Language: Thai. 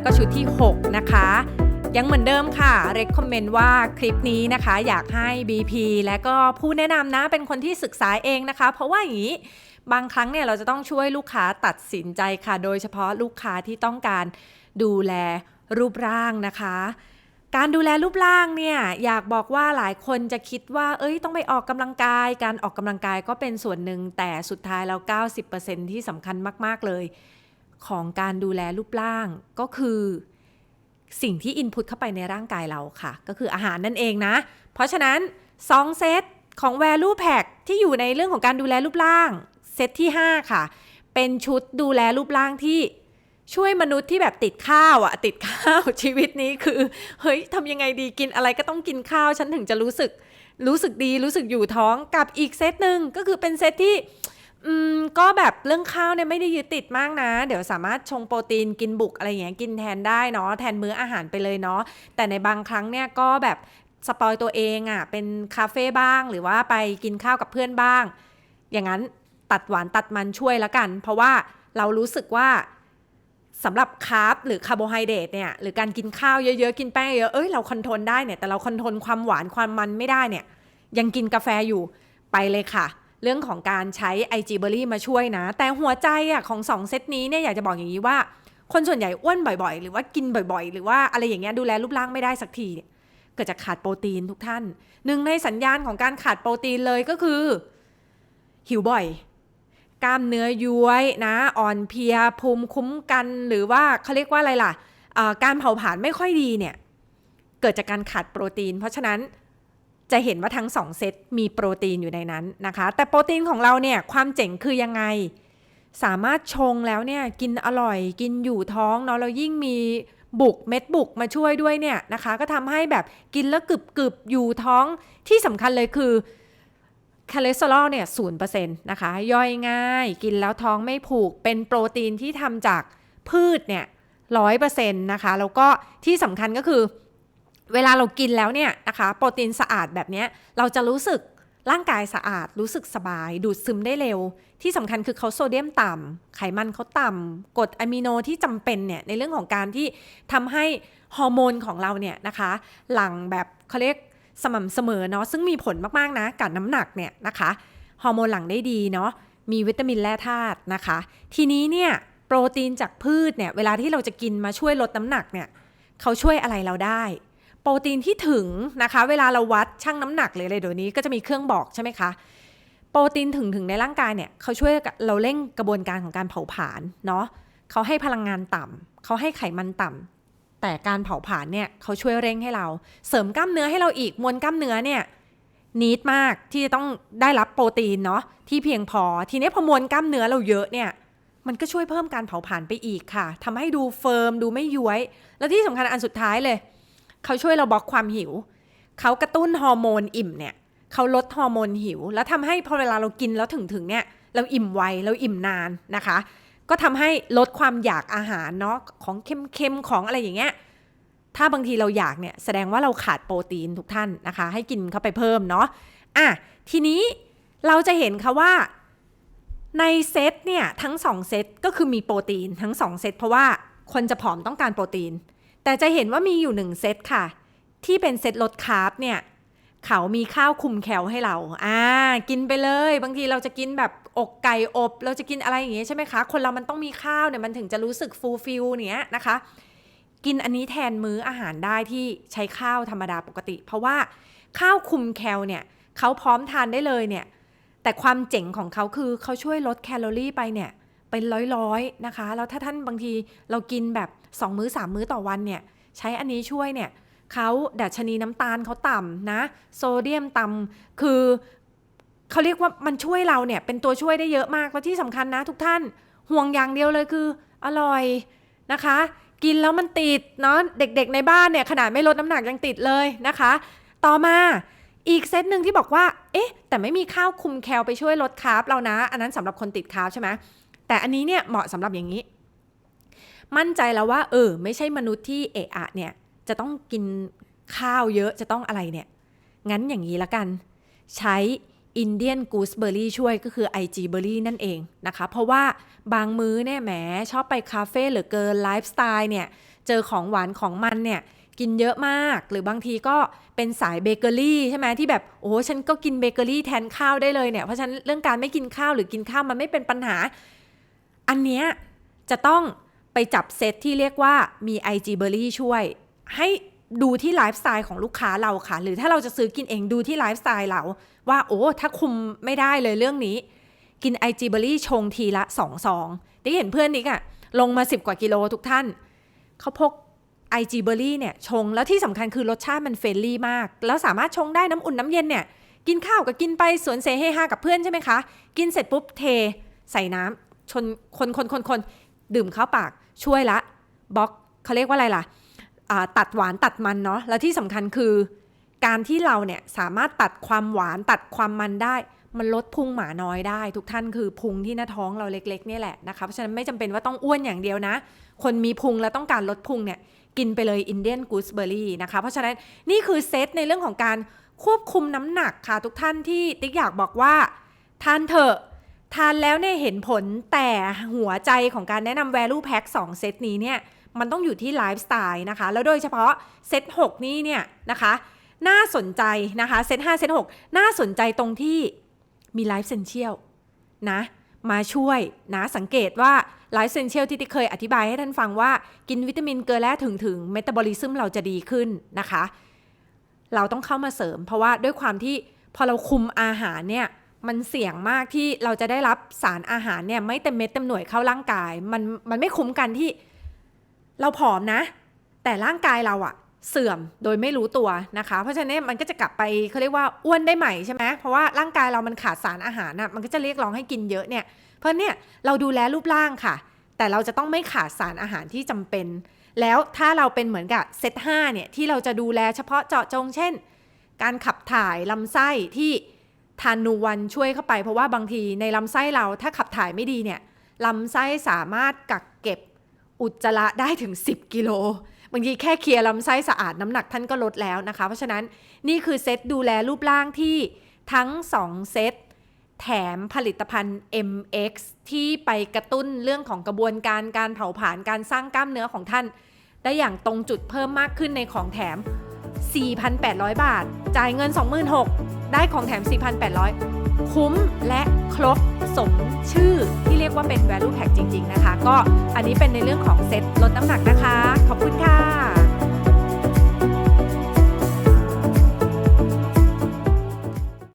แล้วก็ชุดที่ 6 นะคะ ยังเหมือนเดิมค่ะ recommend ว่าคลิปนี้นะคะ อยากให้ BP และก็ผู้แนะนำนะเป็นคนที่ศึกษาเองนะคะ เพราะว่าอย่างนี้บางครั้งเนี่ยเราจะต้องช่วยลูกค้าตัดสินใจค่ะ โดยเฉพาะลูกค้าที่ต้องการดูแลรูปร่างนะคะ การดูแลรูปร่างเนี่ยอยากบอกว่าหลายคนจะคิดว่า เอ้ยต้องไปออกกำลังกาย การออกกำลังกายก็เป็นส่วนหนึ่งแต่สุดท้ายแล้ว 90%ที่สำคัญมาก ๆ เลย ของการดูแลรูปร่างก็คือสิ่งที่อินพุตเข้าไปในร่างกายเราค่ะ ก็คืออาหารนั่นเองนะ เพราะฉะนั้น 2 เซตของ Value Pack ที่อยู่ในเรื่องของการดูแลรูปร่าง เซตที่ 5 ค่ะ เป็นชุดดูแลรูปร่างที่ช่วยมนุษย์ที่แบบติดข้าวอะติดข้าวชีวิตนี้คือ เฮ้ยทำยังไงดีกินอะไรก็ต้องกินข้าว ฉันถึงจะรู้สึก รู้สึกดีรู้สึกอยู่ท้องกับอีกเซตหนึ่งก็คือเป็นเซตที่ อืมก็แบบเรื่องข้าวเนี่ยไม่ได้ยึดติดมากนะ เดี๋ยวสามารถชงโปรตีนกินบุกอะไรอย่างเงี้ยกินแทนได้เนาะแทนมื้ออาหารไปเลยเนาะแต่ในบางครั้งเนี่ยก็แบบสปอยตัวเองอะ่ะเป็นคาเฟ่บ้างหรือว่าไปกินข้าวกับเพื่อนบ้าง อย่างนั้นตัดหวานตัดมันช่วยแล้วกัน เพราะว่าเรารู้สึกว่าสำหรับคาร์บหรือคาร์โบไฮเดรตเนี่ยหรือการกินข้าวเยอะๆ กินแป้งเยอะเอ้ยเราคอนโทรลได้เนี่ยแต่เราคอนโทรลความหวานความมันไม่ได้เนี่ยยังกินกาแฟอยู่ไปเลยค่ะ เรื่องของการใช้ IG b e r r y มาช่วยนะ แต่หัวใจอะของ 2 เซตนี้เนี่ยอยากจะบอกอย่างนี้ว่า คนส่วนใหญ่อ้วนบ่อยๆ หรือว่ากินบ่อยๆ หรือว่าอะไรอย่างเงี้ยดูแลรูปร่างไม่ได้สักทีเนี่ยเกิดจากขาดโปรตีนทุกท่านหนึ่งในสัญญาณของการขาดโปรตีนเลยก็คือ หิวบ่อย กล้ามเนื้อย้วยนะ อ่อนเพลียภูมิคุ้มกันหรือว่าเขาเรียกว่าอะไรล่ะการเผาผลาญไม่ค่อยดีเนี่ยเกิดจากการขาดโปรตีน เพราะฉะนั้น จะเห็นว่าทั้ง 2 เซตมีโปรตีนอยู่ในนั้นนะคะ แต่โปรตีนของเราเนี่ยความเจ๋งคือยังไง สามารถชงแล้วเนี่ยกินอร่อยกินอยู่ท้องเนาะแล้วยิ่งมีบุกเม็ดบุกมาช่วยด้วยเนี่ยนะคะ ก็ทำให้แบบกินแล้วกึบกึบอยู่ท้องที่สำคัญเลยคือคอเลสเตอรอลเนี่ยศูนย์เปอร์เซ็นต์นะคะ ย่อยง่าย กินแล้วท้องไม่ผูกเป็นโปรตีนที่ทำจากพืชเนี่ยร้อยเปอร์เซ็นต์นะคะ แล้วก็ที่สำคัญก็คือ เวลาเรากินแล้วเนี่ยนะคะ โปรตีนสะอาดแบบนี้เราจะรู้สึกร่างกายสะอาดรู้สึกสบาย ดูดซึมได้เร็ว ที่สำคัญคือเขาโซเดียมต่ำไขมันเขาต่ำกรดอะมิโนที่จำเป็นเนี่ยในเรื่องของการที่ทำให้ฮอร์โมนของเราเนี่ยนะคะ หลั่งแบบเขาเรียกสม่ำเสมอเนาะซึ่งมีผลมาก ๆ นะกับน้ำหนักเนี่ยนะคะฮอร์โมนหลั่งได้ดีเนาะมีวิตามินแร่ธาตุนะคะ ทีนี้เนี่ยโปรตีนจากพืชเนี่ยเวลาที่เราจะกินมาช่วยลดน้ำหนักเนี่ยเขาช่วยอะไรเราได้ โปรตีนที่ถึงนะคะ เวลาเราวัดชั่งน้ำหนักเลยเลยเดี๋ยวนี้ก็จะมีเครื่องบอกใช่ไหมคะ โปรตีนถึงถึงในร่างกายเนี่ยเขาช่วยเราเร่งกระบวนการของการเผาผลาญเนาะเขาให้พลังงานต่ำเขาให้ไขมันต่ำแต่การเผาผลาญเนี่ยเขาช่วยเร่งให้เรา เสริมกล้ามเนื้อให้เราอีกมวลกล้ามเนื้อเนี่ยนิดมากที่จะต้องได้รับโปรตีนเนาะที่เพียงพอ ทีนี้พอมวลกล้ามเนื้อเราเยอะเนี่ยมันก็ช่วยเพิ่มการเผาผลาญไปอีกค่ะทำให้ดูเฟิร์มดูไม่ย้วย แล้วที่สำคัญอันสุดท้ายเลย เขาช่วยเราบล็อกความหิว เขากระตุ้นฮอร์โมนอิ่มเนี่ยเขาลดฮอร์โมนหิว แล้วทำให้พอเวลาเรากินแล้วถึงถึงเนี่ยเราอิ่มไวเราอิ่มนานนะคะ ก็ทำให้ลดความอยากอาหารเนาะของเค็มๆของอะไรอย่างเงี้ยถ้าบางทีเราอยากเนี่ยแสดงว่าเราขาดโปรตีนทุกท่านนะคะ ให้กินเข้าไปเพิ่มเนาะอะทีนี้เราจะเห็นค่ะว่าในเซตเนี่ยทั้ง 2 เซตก็คือมีโปรตีนทั้ง 2 เซตเพราะว่าคนจะผอมต้องการโปรตีน แต่จะเห็นว่ามีอยู่หนึ่งเซตค่ะ ที่เป็นเซตลดคาร์บเนี่ยเขามีข้าวคุมแคลให้เรา อ่า กินไปเลย บางทีเราจะกินแบบอกไก่อบ เราจะกินอะไรอย่างเงี้ยใช่ไหมคะ คนเรามันต้องมีข้าวเนี่ยมันถึงจะรู้สึกฟูลฟิลเนี้ยนะคะ กินอันนี้แทนมื้ออาหารได้ที่ใช้ข้าวธรรมดาปกติ เพราะว่าข้าวคุมแคลเนี่ยเขาพร้อมทานได้เลยเนี่ย แต่ความเจ๋งของเขาคือเขาช่วยลดแคลอรี่ไปเนี่ย เป็นร้อยๆนะคะ แล้วถ้าท่านบางทีเรากินแบบ 2 มื้อ 3 มื้อต่อวันเนี่ยใช้อันนี้ช่วยเนี่ยเขาดัชนีน้ำตาลเขาต่ำนะ โซเดียมต่ำคือเขาเรียกว่ามันช่วยเราเนี่ยเป็นตัวช่วยได้เยอะมากแล้วที่สำคัญนะทุกท่านห่วงอย่างเดียวเลยคืออร่อยนะคะ กินแล้วมันติดเนาะเด็กๆในบ้านเนี่ยขนาดไม่ลดน้ำหนักยังติดเลยนะคะ ต่อมาอีกเซตหนึ่งที่บอกว่า เอ๊ะ แต่ไม่มีข้าวคุมแคลไปช่วยลดคาร์บเรานะ อันนั้นสำหรับคนติดคาร์บใช่ไหม แต่อันนี้เนี่ยเหมาะสำหรับอย่างนี้ มั่นใจแล้วว่า เออ ไม่ใช่มนุษย์ที่เอะอะเนี่ยจะต้องกินข้าวเยอะจะต้องอะไรเนี่ย งั้นอย่างนี้ละกัน ใช้อินเดียนกูสเบอร์รี่ช่วยก็คือ IG เบอร์รี่นั่นเองนะคะ เพราะว่าบางมื้อเนี่ยแหมชอบไปคาเฟ่เหลือเกินไลฟ์สไตล์เนี่ย เจอของหวานของมันเนี่ยกินเยอะมาก หรือบางทีก็เป็นสายเบเกอรี่ใช่ไหมที่แบบ โอ้ฉันก็กินเบเกอรี่แทนข้าวได้เลยเนี่ย เพราะฉะนั้นเรื่องการไม่กินข้าวหรือกินข้าวมันไม่เป็นปัญหา อันเนี้ยจะต้องไปจับเซตที่เรียกว่ามี IG b e r r y ช่วย ให้ดูที่ไลฟ์สไตล์ของลูกค้าเราค่ะ หรือถ้าเราจะซื้อกินเองดูที่ไลฟ์สไตล์เราว่าโอ้ถ้าคุมไม่ได้เลยเรื่องนี้ กิน IG b e r r y ชงทีละสองซองได้เห็นเพื่อนนิกอะลงมา 10 กว่ากิโลทุกท่าน เขาพก IG b e r r y เนี่ยชงแล้วที่สำคัญคือรสชาติมันเฟรนลี่มาก แล้วสามารถชงได้น้ำอุ่นน้ำเย็นเนี่ยกินข้าวก็กินไปสวนเซเฮฮากับเพื่อนใช่ไหมคะ กินเสร็จปุ๊บเทใส่น้ำ ชนคนคนคนคนดื่มเข้าปากช่วยละบล็อกเขาเรียกว่าอะไรล่ะตัดหวานตัดมันเนาะแล้วที่สำคัญคือ การที่เราเนี่ยสามารถตัดความหวานตัดความมันได้ มันลดพุงหมาน้อยได้ ทุกท่านคือพุงที่หน้าท้องเราเล็กๆนี่แหละนะคะเพราะฉะนั้นไม่จำเป็นว่าต้องอ้วนอย่างเดียวนะ คนมีพุงแล้วต้องการลดพุงเนี่ยกินไปเลยอินเดียนกูสเบอร์รี่นะคะเพราะฉะนั้นนี่คือเซตในเรื่องของการควบคุมน้ำหนักค่ะทุกท่านที่ติ๊กอยากบอกว่าทานเถอะ ทานแล้วเนี่ยเห็นผลแต่หัวใจของการแนะนำ value pack 2 เซตนี้เนี่ยมันต้องอยู่ที่ไลฟ์สไตล์นะคะ แล้วโดยเฉพาะเซต6 นี้เนี่ยนะคะ น่าสนใจนะคะ เซต5 เซต6 น่าสนใจตรงที่มีไลฟ์เซนเชียลนะมาช่วยนะสังเกตว่าไลฟ์เซนเชียลที่ติเคยอธิบายให้ท่านฟังว่า กินวิตามินเกลือแร่ถึงถึงเมตาบอลิซึมเราจะดีขึ้นนะคะ เราต้องเข้ามาเสริม เพราะว่าด้วยความที่พอเราคุมอาหารเนี่ย มันเสี่ยงมากที่เราจะได้รับสารอาหารเนี่ยไม่เต็มเม็ดเต็มหน่วยเข้าร่างกาย มันมันไม่คุ้มกันที่เราผอมนะ แต่ร่างกายเราอะเสื่อมโดยไม่รู้ตัวนะคะ เพราะฉะนั้นมันก็จะกลับไปเขาเรียกว่าอ้วนได้ใหม่ใช่ไหมเพราะว่าร่างกายเรามันขาดสารอาหารอะมันก็จะเรียกร้องให้กินเยอะเนี่ย เพราะเนี่ยเราดูแลรูปร่างค่ะ แต่เราจะต้องไม่ขาดสารอาหารที่จำเป็น แล้วถ้าเราเป็นเหมือนกับเซต5เนี่ยที่เราจะดูแลเฉพาะเจาะจงเช่น การขับถ่ายลำไส้ที่ ทานนูวันช่วยเข้าไป เพราะว่าบางทีในลำไส้เราถ้าขับถ่ายไม่ดีเนี่ยลำไส้สามารถกักเก็บอุจจาระได้ถึง 10 กิโลบางทีแค่เคลียร์ลำไส้สะอาดน้ำหนักท่านก็ลดแล้วนะคะ เพราะฉะนั้นนี่คือเซตดูแลรูปร่างที่ทั้ง 2 เซตแถมผลิตภัณฑ์ MX ที่ไปกระตุ้นเรื่องของกระบวนการการเผาผลาญการสร้างกล้ามเนื้อของท่าน ได้อย่างตรงจุดเพิ่มมากขึ้นในของแถม 4,800 บาท จ่ายเงิน 26,000 ได้ของแถม 4,800 คุ้มและครบสมชื่อที่เรียกว่าเป็น value pack จริง ๆ นะคะ ก็อันนี้เป็นในเรื่องของเซ็ตลดน้ำหนักนะคะ ขอบคุณค่ะ